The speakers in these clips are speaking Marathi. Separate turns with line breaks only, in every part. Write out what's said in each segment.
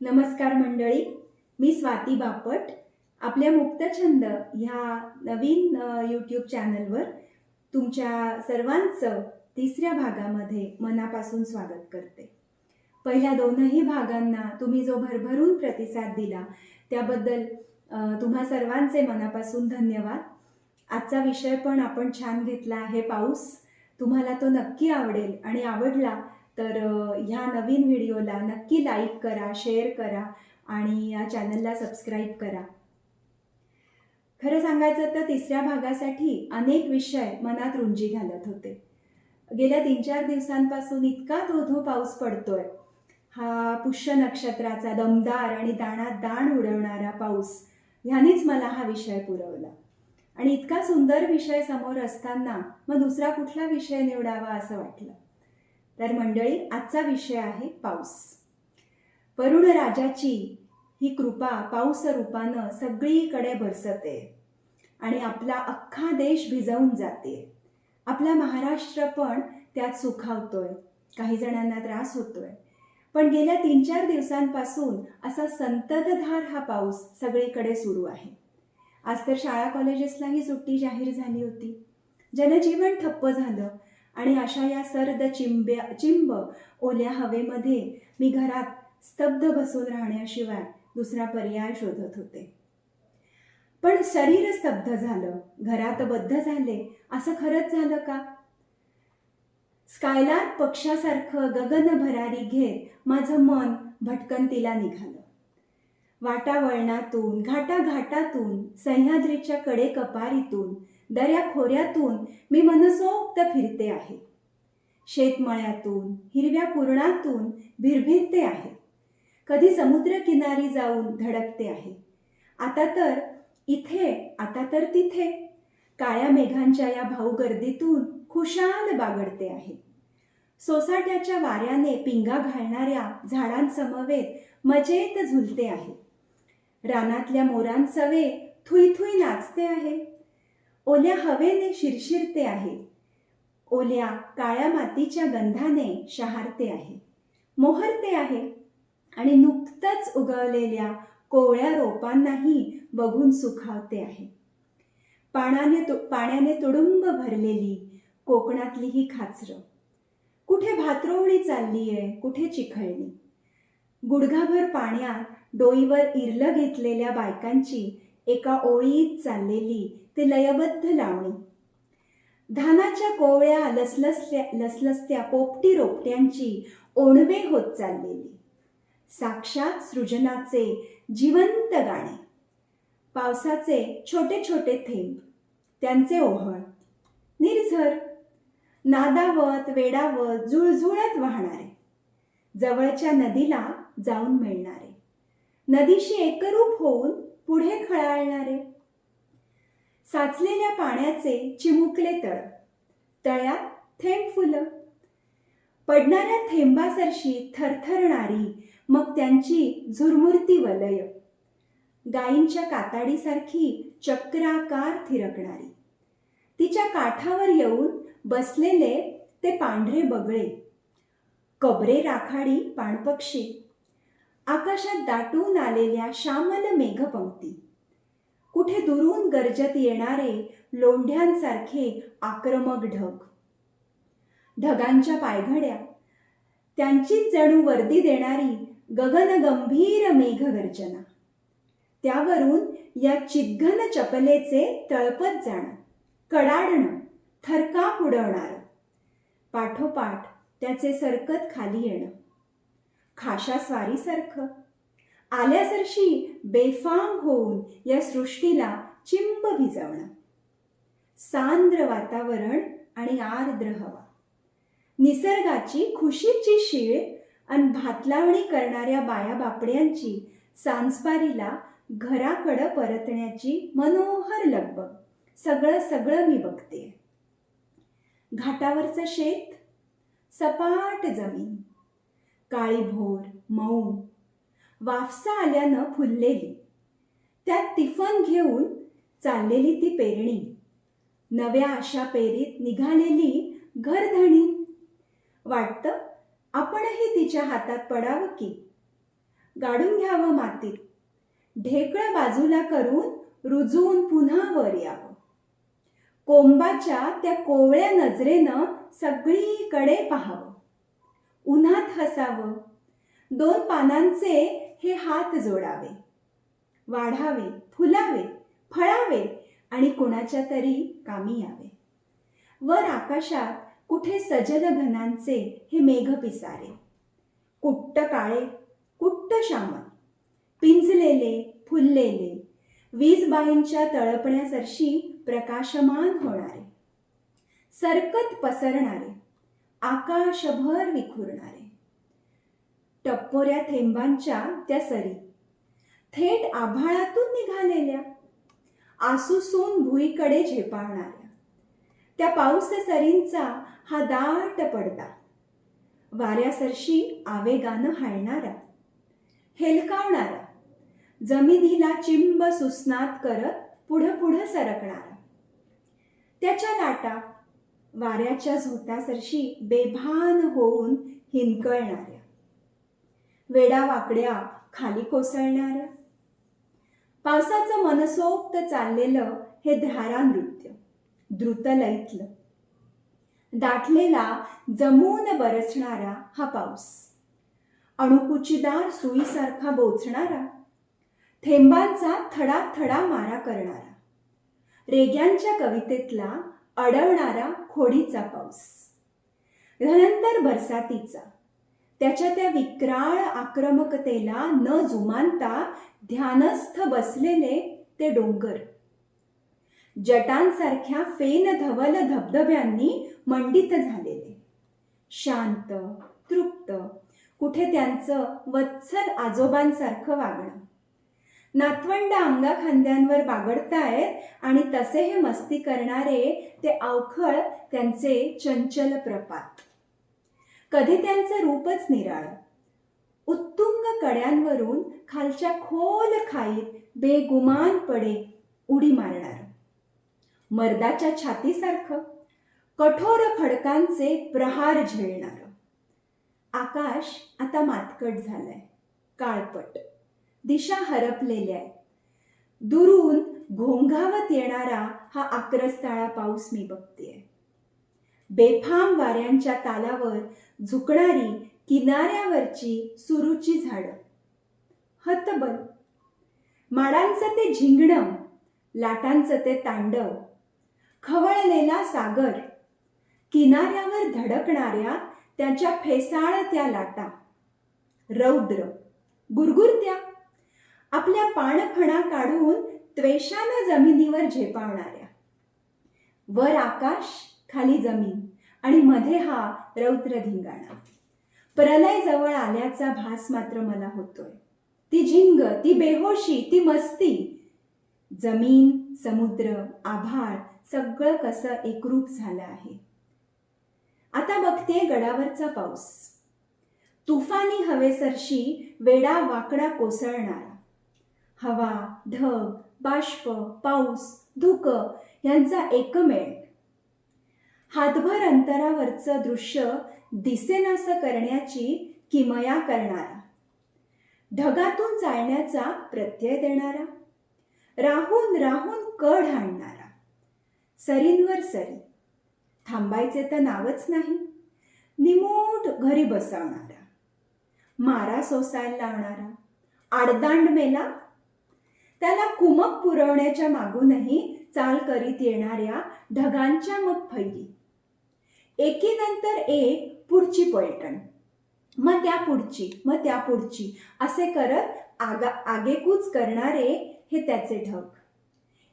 नमस्कार मंडळी मी स्वाती बापट. आपल्या मुक्तछंद ह्या नवीन यूट्यूब चॅनलवर तुमच्या सर्वांचं तिसऱ्या भागामध्ये मनापासून स्वागत करते. पहिल्या दोनही भागांना तुम्ही जो भरभरून प्रतिसाद दिला त्याबद्दल तुम्हा सर्वांचे मनापासून धन्यवाद. आजचा विषय पण आपण छान घेतला आहे पाऊस. तुम्हाला तो नक्की आवडेल आणि आवडला तर ह्या नवीन व्हिडिओला नक्की लाईक करा शेअर करा आणि या चॅनलला सबस्क्राईब करा. खरं सांगायचं तर तिसऱ्या भागासाठी अनेक विषय मनात रुंजी घालत होते. गेल्या तीन चार दिवसांपासून इतका धोधो पाऊस पडतोय. हा पुष्य नक्षत्राचा दमदार आणि दाणात दाण उडवणारा पाऊस ह्यानेच मला हा विषय पुरवला. आणि इतका सुंदर विषय समोर असताना मग दुसरा कुठला विषय निवडावा असं वाटलं? तर मंडळी आजचा विषय आहे पाऊस. वरुण राजाची ही कृपा पाऊस रूपानं सगळीकडे बरसते आणि आपला अख्खा देश भिजवून जाते. आपला महाराष्ट्र पण त्यात सुखावतोय काही जणांना त्रास होतोय. पण गेल्या तीन चार दिवसांपासून असा संततधार हा पाऊस सगळीकडे सुरू आहे. आज तर शाळा कॉलेजेसलाही सुट्टी जाहीर झाली होती. जनजीवन ठप्प झालं. आणि अशा या सर्द चिंब्या चिंब ओल्या हवेमध्ये मी घरात स्तब्ध बसून राहण्याशिवाय दुसरा पर्याय शोधत होते. पण शरीर स्तब्ध झालं. घरात बद्ध झाले. असं खरंच झालं का? स्कायलार्क पक्षासारखं गगन भरारी घेत माझं मन भटकंतीला निघालं. वाटावळणातून घाटाघाटातून सह्याद्रीच्या कडे कपारीतून दऱ्या खोऱ्यातून मी मनसोक्त फिरते आहे. शेतमळ्यातून हिरव्या पूर्णातून भिरभिरते आहे. कधी समुद्रकिनारी जाऊन धडकते आहे. आता तर इथे आता तर तिथे. काळ्या मेघांच्या या भाऊ गर्दीतून खुशाल बागडते आहे. सोसाट्याच्या वाऱ्याने पिंगा घालणाऱ्या झाडांसमवेत मजेत झुलते आहे. रानातल्या मोरांसवे थुई थुई नाचते आहे. ओल्या हवेने शिरशिरते आहे. ओल्या काळ्या मातीच्या गंधाने शहारते आहे. मोहरते आहे आणि नुकतंच उगवलेल्या कोवळ्या रोपांनाही बघून सुखावते आहे. पाण्याने तु पाण्याने तुडुंब भरलेली कोकणातली ही खाचरं. कुठे भातरोवणी चालली आहे कुठे चिखळणी गुडघाभर पाण्यात डोईवर इरलं घेतलेल्या बायकांची एका ओळीत चाललेली ते लयबद्ध लावणी. धानाच्या कोवळ्या लसलसल्या लसलसत्या पोपटी रोपट्यांची ओणवे होत चाललेली. साक्षात सृजनाचे जिवंत गाणे. पावसाचे छोटे छोटे थेंब. त्यांचे ओहळ. निर्झर. नादावत वेडावत जुळजुळत वाहणारे. जवळच्या नदीला जाऊन मिळणारे. नदीशी एकरूप होऊन पुढे खळाळणारे. साचलेल्या पाण्याचे चिमुकले तळ. तळ्यात थेंब फुलं. पडणाऱ्या थेंबासरशी थरथरणारी मग त्यांची झुरमुरती वलय. गायींच्या काताडीसारखी चक्राकार थिरकणारी. तिच्या काठावर येऊन बसलेले ते पांढरे बगळे. कबरे राखाडी पाणपक्षी. आकाशात दाटून आलेल्या श्यामल मेघपंक्ती. कुठे दुरून गरजत येणारे लोंढ्यांसारखे आक्रमक ढग. ढगांच्या पायघड्या त्यांचीच जणू वर्दी देणारी गगनगंभीर मेघगर्जना. त्यावरून या चिद्घन चपलेचे तळपत जाणं कडाडणं थरकाप उडवणारं. पाठोपाठ त्याचे सरकत खाली येणं. खाशा स्वारीसारखं. आल्यासरशी बेफाम होऊन या सृष्टीला चिंब भिजवणं सांद्र वातावरण आणि आर्द्र हवा. निसर्गाची खुशीची शीळ आणि भातलावणी करणाऱ्या बाया बापड्यांची सांस्पारीला घराकडं परतण्याची मनोहर लगबग. सगळं सगळं मी बघते. घाटावरचं शेत सपाट जमीन. काळी भोर मऊ. वाफसा आल्यानं फुललेली. त्यात तिफन घेऊन चाललेली ती पेरणी. नव्या आशा पेरीत निघालेली घरधणी. वाटतं आपणही तिच्या हातात पडावं की? गाडून घ्यावं मातीत. ढेकळं बाजूला करून रुजवून पुन्हा वर यावं. कोंबाच्या त्या कोवळ्या नजरेनं सगळीकडे पाहावं. उन्हात हसावं. दोन पानांचे हे हात जोडावे. वाढावे फुलावे फळावे आणि कोणाच्या तरी कामी यावे. वर आकाशात कुठे सजल घनांचे हे मेघ पिसारे. कुट्ट काळे कुट्ट श्यामल पिंजलेले फुललेले वीजबाईंच्या तळपण्यासरशी प्रकाशमान होणारे. सरकत पसरणारे. आकाशभर विखुरणारे टप्पोऱ्या थेंबांच्या त्या सरी. थेट आभाळातून निघालेल्या. आसुसून भुईकडे झेपावणाऱ्या त्या पाऊस सरींचा हा दाट पडदा. वाऱ्यासरशी आवेगानं हालणारा हेलकावणारा जमिनीला चिंब सुस्नात करत पुढं पुढं सरकणारा त्याच्या लाटा वाऱ्याच्या झोतासरशी बेभान होऊन हिंकळणाऱ्या. वेडा वाकड्या खाली कोसळणाऱ्या. पावसाचं मनसोक्त चाललेलं हे धारा नृत्य द्रुतलयीतलं. दाटलेला जमून बरसणारा हा पाऊस. अणुकुचीदार सुईसारखा बोचणारा. थेंबांचा थडा थडा मारा करणारा. रेग्यांच्या कवितेतला अडवणारा खोडीचा पाऊस. धनंतर बरसातीचा. त्याच्या त्या विक्राळ आक्रमकतेला न जुमानता ध्यानस्थ बसलेले ते डोंगर. जटांसारख्या फेन धवल धबधब्यांनी मंडित झालेले. शांत तृप्त कुठे त्यांचं वत्सल आजोबांसारखं वागणं. नातवंड अंगा खांद्यांवर बागडतायत आणि तसे हे मस्ती करणारे ते अवखळ त्यांचे चंचल प्रपात. कधी त्यांचं रूपच निराळ. उत्तुंग कड्यांवरून खालच्या खोल खाईत बेगुमानपणे उडी मारणार. मर्दाच्या छातीसारखं कठोर खडकांचे प्रहार झेलणार. आकाश आता मातकट झालंय. काळपट. दिशा हरपलेल्या आहेत. दुरून घोंघावत येणारा हा आक्रस्ताळा पाऊस मी बघतेय. बेफाम वाऱ्यांच्या तालावर झुकणारी किनाऱ्यावरची सुरूची झाडं. हतबल. माडांचं ते झिंगणं लाटांचं ते तांडव खवळलेला सागर किनाऱ्यावर धडकणाऱ्या त्याच्या फेसाळत्या लाटा. रौद्र. गुरगुरत्या. आपल्या पाणफणा काढून त्वेषानं जमिनीवर झेपावणाऱ्या. वर आकाश खाली जमीन आणि मध्ये हा रौद्र धिंगाणा प्रलय जवळ आल्याचा भास मात्र मला होतोय. ती झिंग ती बेहोशी ती मस्ती. जमीन समुद्र आभाळ सगळं कसं एकरूप झालं आहे. आता बघते गडावरचा पाऊस. तुफानी हवेसरशी वेडा वाकडा कोसळणार. हवा ढग बाष्प पाऊस धुकं यांचा एकमेळ हातभर अंतरावरचं दृश्य दिसेनासं करण्याची किमया करणारा. ढगातून चालण्याचा प्रत्यय देणारा. राहून राहून कड आणणारा. सरींवर सरी. थांबायचे तर नावच नाही. निमूट घरी बसवणारा. मारा सोसायला लावणारा. आडदांड मेला त्याला कुमक पुरवण्याच्या मागूनही चाल करीत येणाऱ्या ढगांच्या मग फैली. एकीनंतर एक पुढची पलटण मग त्या पुढची मग त्या पुढची असे करत आगा आगेकूच करणारे हे त्याचे ढग.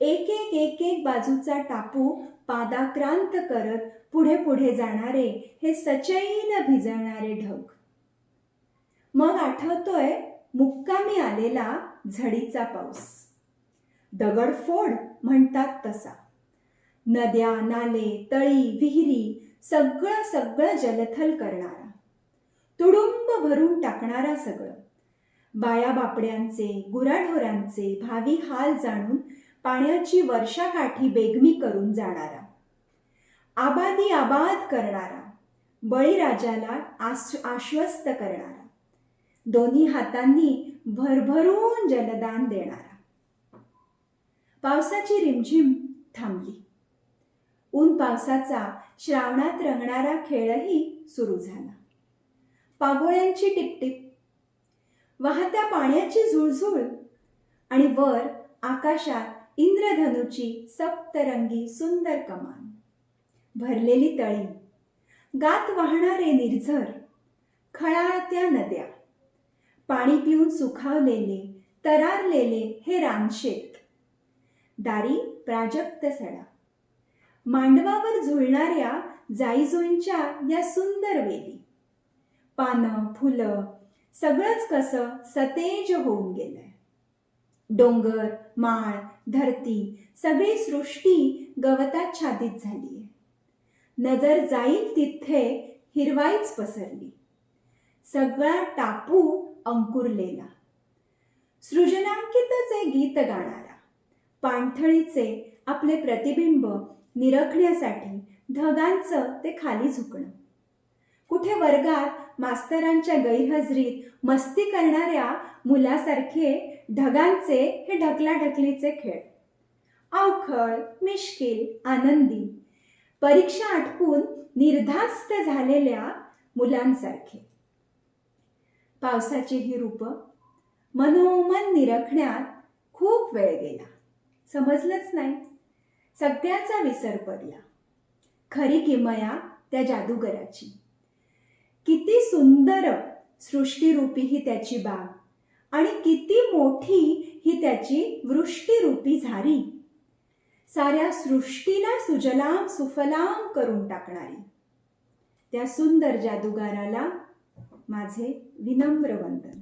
एक एक एक एक बाजूचा टापू पादाक्रांत करत पुढे पुढे जाणारे हे सचैल भिजवणारे ढग. मग आठवतोय मुक्कामी आलेला झडीचा पाऊस. दगडफोड म्हणतात तसा. नद्या नाले तळी विहिरी सगळं सगळं जलथल करणारा. तुडुंब भरून टाकणारा सगळं. बाया बापड्यांचे गुराढोरांचे भावी हाल जाणून पाण्याची वर्षाकाठी बेगमी करून जाणारा. आबादी आबाद करणारा. बळीराजाला आश्वस्त करणारा. दोन्ही हातांनी भरभरून जलदान देणारा. पावसाची रिमझिम थांबली. ऊन पावसाचा श्रावणात रंगणारा खेळही सुरू झाला. पागोळ्यांची टिपटिप वाहत्या पाण्याची झुळझुळ आणि वर आकाशात इंद्रधनुची सप्तरंगी सुंदर कमान. भरलेली तळी गात वाहणारे निर्झर खळाळत्या नद्या पाणी पिऊन सुखावलेले तरारलेले हे रानशेत दारी प्राजक्त सडा. मांडवावर झुलणाऱ्या जाईजुईंच्या या सुंदर वेली. पानं फुलं सगळंच कसं सतेज होऊन गेलंय. डोंगर माळ धरती सगळी सृष्टी गवतात छादित झालीय. नजर जाईल तिथे हिरवाईच पसरली. सगळा टापू अंकुरलेला. सृजनांकितच गीत गाणारा. पाणथळीचे आपले प्रतिबिंब निरखण्यासाठी ढगांचं ते खाली झुकणं. कुठे वर्गात मास्तरांच्या गैरहजरीत मस्ती करणाऱ्या मुलासारखे ढगांचे हे ढकलाढकलीचे खेळ. अवखळ मिश्किल आनंदी परीक्षा आटपून निर्धास्त झालेल्या मुलांसारखे. पावसाची ही रूप मनोमन निरखण्यात खूप वेळ गेला. समजलंच नाही. सगळ्याचा विसर पडला. खरी किमया त्या जादूगराची. किती सुंदर सृष्टीरूपी ही त्याची बाग आणि किती मोठी ही त्याची वृष्टीरूपी झारी. साऱ्या सृष्टीला सुजलाम सुफलाम करून टाकणारी. त्या सुंदर जादूगाराला माझे विनम्र वंदन.